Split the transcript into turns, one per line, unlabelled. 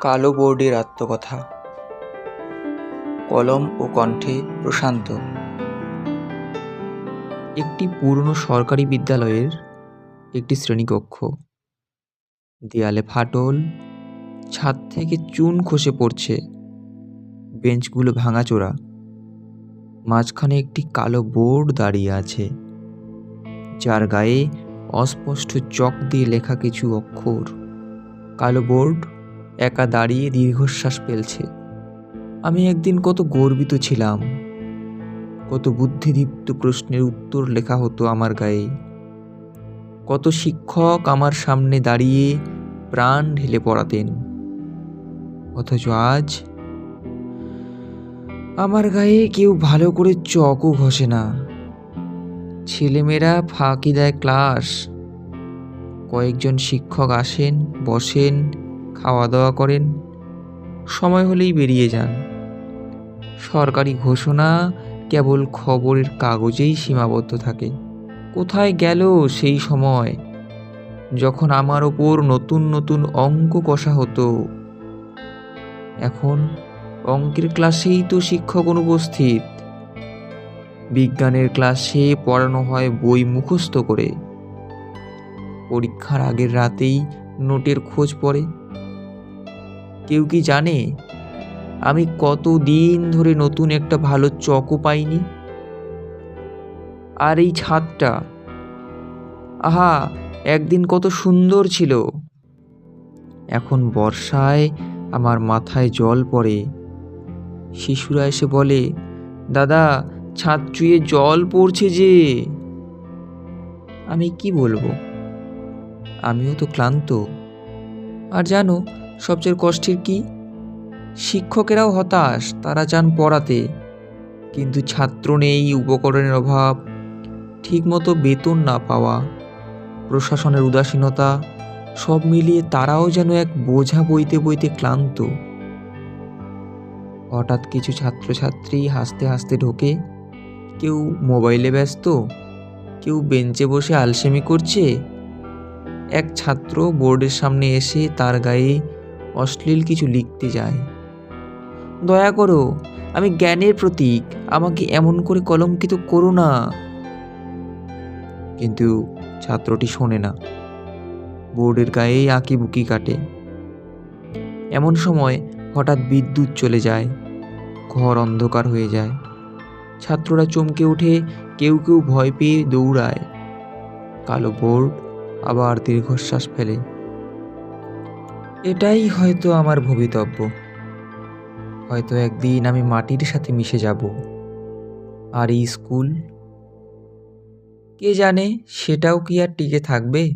কালো বোর্ডের আত্মকথা। কলম ও কণ্ঠে প্রশান্ত। একটি পুরনো সরকারি বিদ্যালয়ের একটি শ্রেণীকক্ষ। দেয়ালে ফাটল, ছাদ থেকে চুন খসে পড়ছে বেঞ্চগুলো ভাঙাচোরা। মাঝখানে একটি কালো বোর্ড দাঁড়িয়ে আছে, যার গায়ে অস্পষ্ট চক দিয়ে লেখা কিছু অক্ষর। কালো বোর্ড একা দাঁড়িয়ে দীর্ঘশ্বাস ফেলছে। আমি একদিন কত গর্বিত ছিলাম। কত বুদ্ধিদীপ্ত প্রশ্নের উত্তর লেখা হতো আমার গায়ে। কত শিক্ষক আমার সামনে দাঁড়িয়ে প্রাণ ঢেলে পড়াতেন। অথচ আজ আমার গায়ে কেউ ভালো করে চকও ঘষে না। ছেলেমেয়েরা ফাঁকি দেয় ক্লাস। কয়েকজন শিক্ষক আসেন, বসেন খাওয়া দাওয়া করেন। সময় হলেই বেরিয়ে যান। সরকারি ঘোষণা কেবল খবরের কাগজেই সীমাবদ্ধ থাকে। কোথায় গেল সেই সময়? যখন আমার ওপর নতুন নতুন অঙ্ক কষা হতো। এখন অঙ্কের ক্লাসেই তো শিক্ষক অনুপস্থিত। বিজ্ঞানের ক্লাসে পড়ানো হয় বই মুখস্থ করে। পরীক্ষার আগের রাতেই নোটের খোঁজ পড়ে। কেউ কি জানে? আমি কত দিন ধরে নতুন একটা ভালো চকও পাইনি। আর এই ছাদটা? আহা, একদিন কত সুন্দর ছিল। এখন বর্ষায় আমার মাথায় জল পড়ে। শিশুরা এসে বলে, দাদা, ছাদ চুয়ে জল পড়ছে যে। আমি কি বলব? আমিও তো ক্লান্ত। আর জানো সবচেয়ে কষ্টের কি? শিক্ষকেরাও হতাশ, তারা চান পড়াতে। কিন্তু ছাত্র নেই, উপকরণের অভাব, ঠিকমতো বেতন না পাওয়া, প্রশাসনের উদাসীনতা, সব মিলিয়ে তারাও যেন এক বোঝা বইতে বইতে ক্লান্ত। হঠাৎ কিছু ছাত্রছাত্রী হাসতে হাসতে ঢোকে। কেউ মোবাইলে ব্যস্ত, কেউ বেঞ্চে বসে আলসেমি করছে। এক ছাত্র বোর্ডের সামনে এসে তার গায়ে অশ্লীল কিছু লিখতে যায়। দয়া করো, আমি জ্ঞানের প্রতীক, আমাকে এমন করে কলঙ্কিত করো না। কিন্তু ছাত্রটি শোনে না। বোর্ডের গায়েই আঁকি বুকি কাটে। এমন সময় হঠাৎ বিদ্যুৎ চলে যায়। ঘর অন্ধকার হয়ে যায়। ছাত্ররা চমকে উঠে কেউ কেউ ভয় পেয়ে দৌড়ায়। কালো বোর্ড আবার দীর্ঘশ্বাস ফেলে। এটাই হয়তো আমার ভবিতব্য। হয়তো একদিন আমি মাটির সাথে মিশে যাব। আর এই স্কুল? কে জানে, সেটাও কি আর টিকে থাকবে?